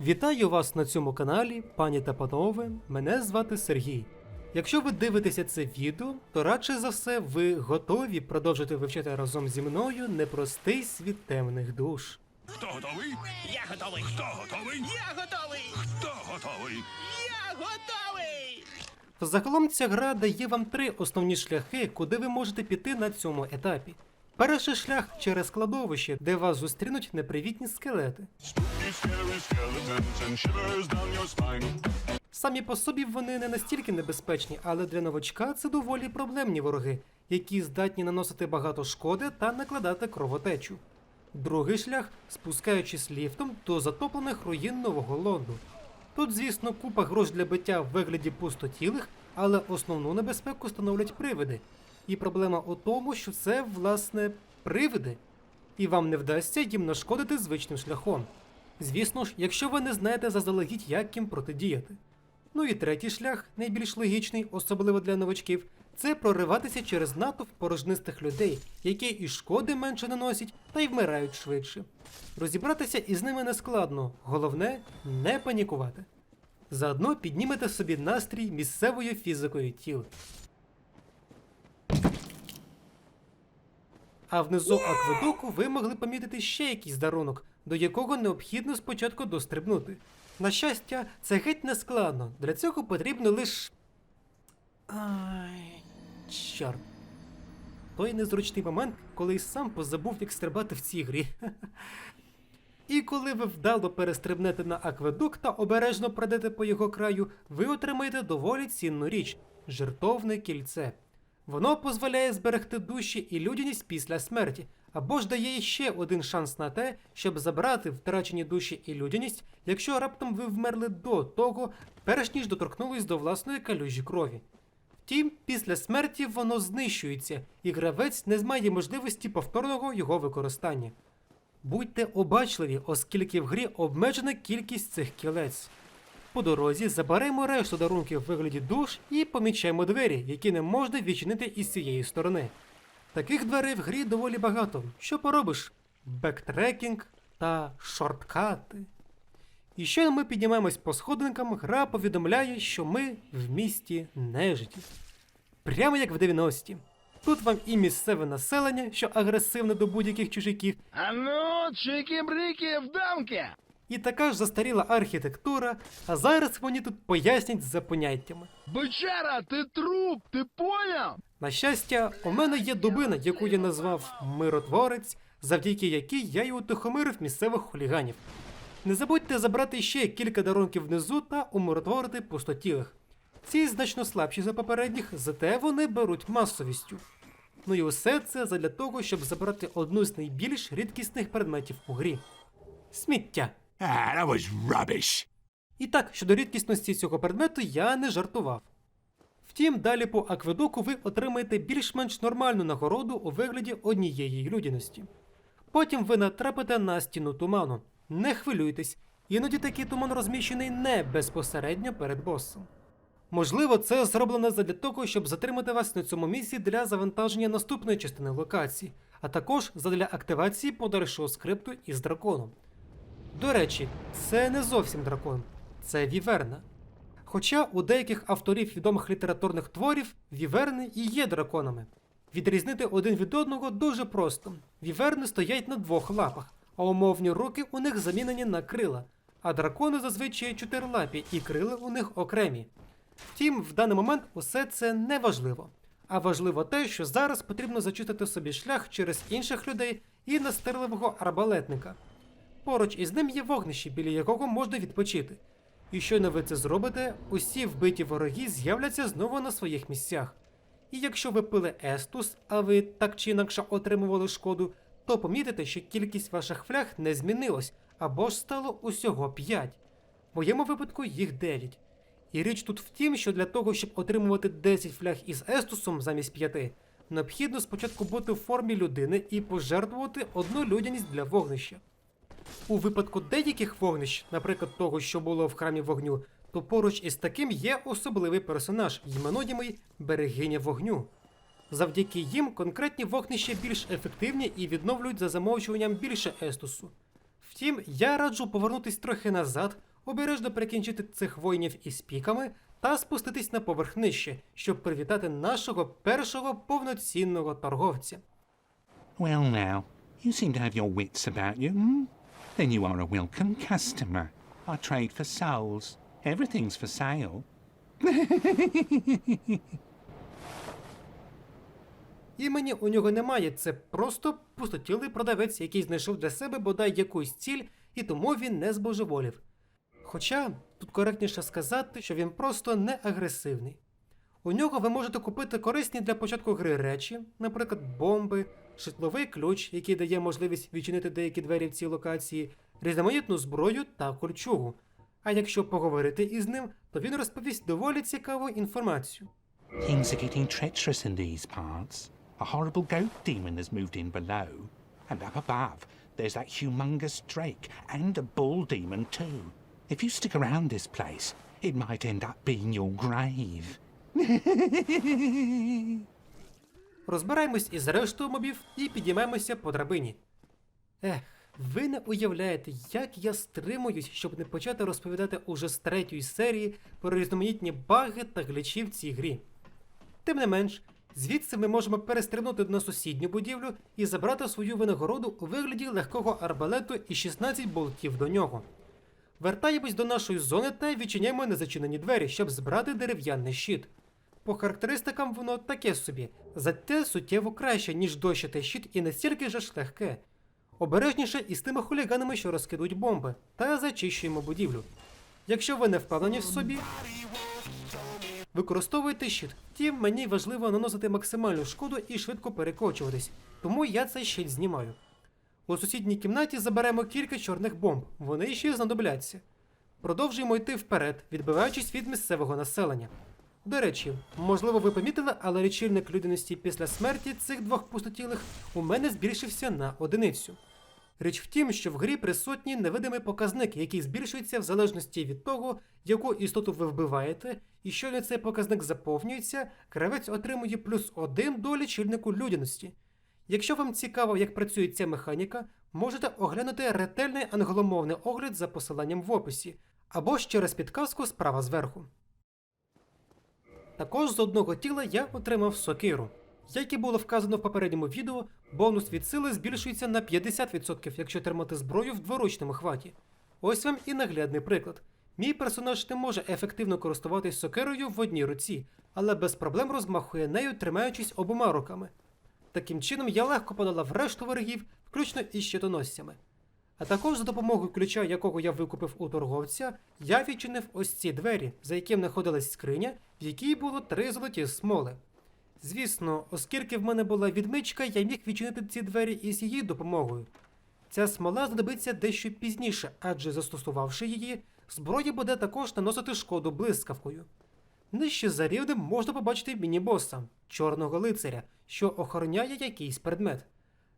Вітаю вас на цьому каналі, пані та панове. Мене звати Сергій. Якщо ви дивитеся це відео, то радше за все ви готові продовжити вивчати разом зі мною непростий світ темних душ. Хто готовий? Я готовий. Хто готовий? Я готовий. Хто готовий? Я готовий. Загалом ця гра дає вам три основні шляхи, куди ви можете піти на цьому етапі. Перший шлях через кладовище, де вас зустрінуть непривітні скелети. Самі по собі вони не настільки небезпечні, але для новачка це доволі проблемні вороги, які здатні наносити багато шкоди та накладати кровотечу. Другий шлях спускаючись ліфтом до затоплених руїн нового Лонду. Тут, звісно, купа грош для биття в вигляді пустотілих, але основну небезпеку становлять привиди. І проблема у тому, що це, власне, привиди, і вам не вдасться їм нашкодити звичним шляхом. Звісно ж, якщо ви не знаєте заздалегідь, як їм протидіяти. Ну і третій шлях, найбільш логічний, особливо для новачків, це прориватися через натовп порожнистих людей, які і шкоди менше наносять, та й вмирають швидше. Розібратися із ними не складно, головне не панікувати. Заодно піднімете собі настрій місцевою фізикою тіл. А внизу акведуку ви могли помітити ще якийсь дарунок, до якого необхідно спочатку дострибнути. На щастя, це геть не складно. Для цього потрібно лише. Ай, чорт. Той незручний момент, коли й сам позабув, як стрибати в цій грі. І коли ви вдало перестрибнете на акведук та обережно пройдете по його краю, ви отримаєте доволі цінну річ жертовне кільце. Воно дозволяє зберегти душі і людяність після смерті, або ж дає ще один шанс на те, щоб забрати втрачені душі і людяність, якщо раптом ви вмерли до того, перш ніж доторкнулись до власної калюжі крові. Втім, після смерті воно знищується, і гравець не має можливості повторного його використання. Будьте обачливі, оскільки в грі обмежена кількість цих кілець. По дорозі заберемо решту дарунків в вигляді душ і помічаємо двері, які не можна відчинити із цієї сторони. Таких дверей в грі доволі багато. Що поробиш? Бектрекінг та шорткати. І щойно ми піднімаємось по сходинкам, гра повідомляє, що ми в місті нежиті. Прямо як в 90-ті. Тут вам і місцеве населення, що агресивне до будь-яких чужаків, А ну, чики-брики в дамки. і така ж застаріла архітектура, а зараз мені тут пояснять за поняттями. Бычара, ты труп, ты понял? На щастя, у мене є дубина, яку я назвав Миротворець, завдяки якій я й утихомирив місцевих хуліганів. Не забудьте забрати ще кілька дарунків внизу та умиротворити пустотілих. Ці значно слабші за попередніх, зате вони беруть масовістю. Ну і усе це задля того, щоб забрати одну з найбільш рідкісних предметів у грі сміття. That was rubbish. І так, щодо рідкісності цього предмету я не жартував. Втім, далі по акведуку ви отримаєте більш-менш нормальну нагороду у вигляді однієї людяності. Потім ви натрапите на стіну туману. Не хвилюйтесь, іноді такий туман розміщений не безпосередньо перед босом. Можливо, це зроблено задля того, щоб затримати вас на цьому місці для завантаження наступної частини локації, а також задля активації подальшого скрипту із драконом. До речі, це не зовсім дракон, це віверна. Хоча у деяких авторів відомих літературних творів віверни і є драконами. Відрізнити один від одного дуже просто: віверни стоять на двох лапах, а умовні руки у них замінені на крила, а дракони зазвичай чотирилапі і крила у них окремі. Втім, в даний момент усе це не важливо. А важливо те, що зараз потрібно зачистити собі шлях через інших людей і настирливого арбалетника. Поруч із ним є вогнище, біля якого можна відпочити. І щойно ви це зробите, усі вбиті вороги з'являться знову на своїх місцях. І якщо ви пили Естус, а ви так чи інакше отримували шкоду, то помітите, що кількість ваших фляг не змінилась, або ж стало усього 5. В моєму випадку їх 9. І річ тут в тім, що для того, щоб отримувати 10 фляг із Естусом замість 5, необхідно спочатку бути в формі людини і пожертвувати одну людяність для вогнища. У випадку деяких вогнищ, наприклад, того, що було в храмі вогню, то поруч із таким є особливий персонаж, іменодімий берегиня вогню. Завдяки їм конкретні вогнища більш ефективні і відновлюють за замовчуванням більше естусу. Втім, я раджу повернутись трохи назад, обережно перекінчити цих воїнів із піками та спуститись на поверх нижче, щоб привітати нашого першого повноцінного торговця. Well, now, you seem to have your wits about you, hmm? Then you are a welcome customer. I trade for souls. Everything's for sale. Імені у нього немає, це просто пустотілий продавець, який знайшов для себе бодай якусь ціль, і тому він не збожеволів. Хоча тут коректніше сказати, що він просто не агресивний. У нього ви можете купити корисні для початку гри речі, наприклад, бомби, житловий ключ, який дає можливість відчинити деякі двері в цій локації, різноманітну зброю та кольчугу. А якщо поговорити із ним, то він розповість доволі цікаву інформацію. Things are getting treacherous in these parts. A horrible goat demon has moved in below. And up above, there's that humongous drake and a bull demon too. If you stick around this place, it might end up being your grave. Розбираємось із рештою мобів і підіймаємося по драбині. Ех, ви не уявляєте, як я стримуюсь, щоб не почати розповідати уже з третьої серії про різноманітні баги та глячі в цій грі. Тим не менш, звідси ми можемо перестрибнути на сусідню будівлю і забрати свою винагороду у вигляді легкого арбалету і 16 болтів до нього. Вертаємось до нашої зони та відчиняємо незачинені двері, щоб збрати дерев'яний щит. По характеристикам воно таке собі, зате суттєво краще, ніж дощатий щит і настільки ж легке. Обережніше із тими хуліганами, що розкидуть бомби, та зачищуємо будівлю. Якщо ви не впевнені в собі, використовуйте щит. Втім, мені важливо наносити максимальну шкоду і швидко перекочуватись, тому я цей щит знімаю. У сусідній кімнаті заберемо кілька чорних бомб, вони ще знадобляться. Продовжуємо йти вперед, відбиваючись від місцевого населення. До речі, можливо, ви помітили, але лічильник людяності після смерті цих двох пустотілих у мене збільшився на одиницю. Річ в тім, що в грі присутній невидимий показник, який збільшується в залежності від того, яку істоту ви вбиваєте, і щойно цей показник заповнюється, гравець отримує плюс один до лічильнику людяності. Якщо вам цікаво, як працює ця механіка, можете оглянути ретельний англомовний огляд за посиланням в описі, або ж через підказку справа зверху. Також з одного тіла я отримав сокиру. Як і було вказано в попередньому відео, бонус від сили збільшується на 50%, якщо тримати зброю в дворучному хваті. Ось вам і наглядний приклад. Мій персонаж не може ефективно користуватись сокирою в одній руці, але без проблем розмахує нею, тримаючись обома руками. Таким чином я легко подолав решту ворогів, включно із щитоносцями. А також за допомогою ключа, якого я викупив у торговця, я відчинив ось ці двері, за яким знаходилась скриня, в якій було три золоті смоли. Звісно, оскільки в мене була відмичка, я міг відчинити ці двері із її допомогою. Ця смола знадобиться дещо пізніше, адже застосувавши її, зброя буде також наносити шкоду блискавкою. Нижче за рівнем можна побачити міні-боса, чорного лицаря, що охороняє якийсь предмет.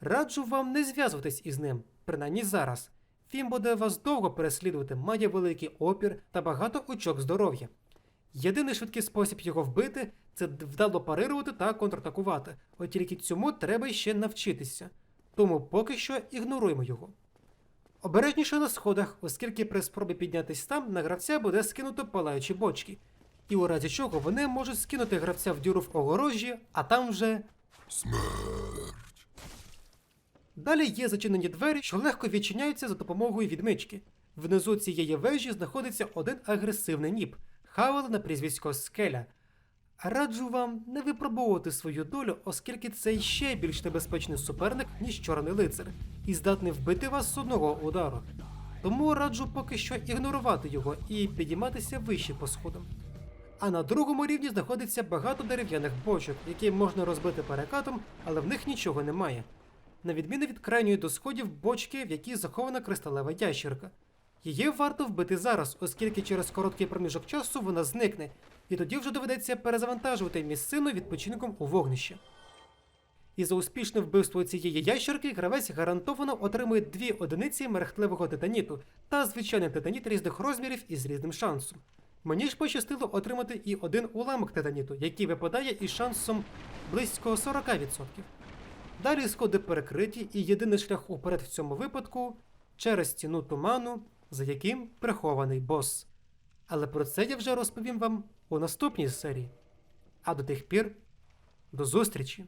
Раджу вам не зв'язуватись із ним, принаймні зараз. Він буде вас довго переслідувати, має великий опір та багато очок здоров'я. Єдиний швидкий спосіб його вбити це вдало парирувати та контратакувати, от тільки цьому треба ще навчитися. Тому поки що ігноруємо його. Обережніше на сходах, оскільки при спробі піднятись там на гравця буде скинуто палаючі бочки, і у разі чого вони можуть скинути гравця в діру в огорожі, а там вже. Далі є зачинені двері, що легко відчиняються за допомогою відмички. Внизу цієї вежі знаходиться один агресивний ніп Хавел на прізвисько Скеля. Раджу вам не випробовувати свою долю, оскільки це ще більш небезпечний суперник, ніж чорний лицар, і здатний вбити вас з одного удару. Тому раджу поки що ігнорувати його і підійматися вище по сходам. А на другому рівні знаходиться багато дерев'яних бочок, які можна розбити перекатом, але в них нічого немає. На відміну від крайньої до сходів бочки, в якій захована кристалева ящерка. Її варто вбити зараз, оскільки через короткий проміжок часу вона зникне, і тоді вже доведеться перезавантажувати місцину відпочинком у вогнище. І за успішне вбивство цієї ящерки гравець гарантовано отримує дві одиниці мерехтливого титаніту та звичайний титаніт різних розмірів із різним шансом. Мені ж пощастило отримати і один уламок титаніту, який випадає із шансом близько 40%. Далі сходи перекриті, і єдиний шлях уперед в цьому випадку через стіну туману, за яким прихований бос. Але про це я вже розповім вам у наступній серії. А до тих пір, до зустрічі!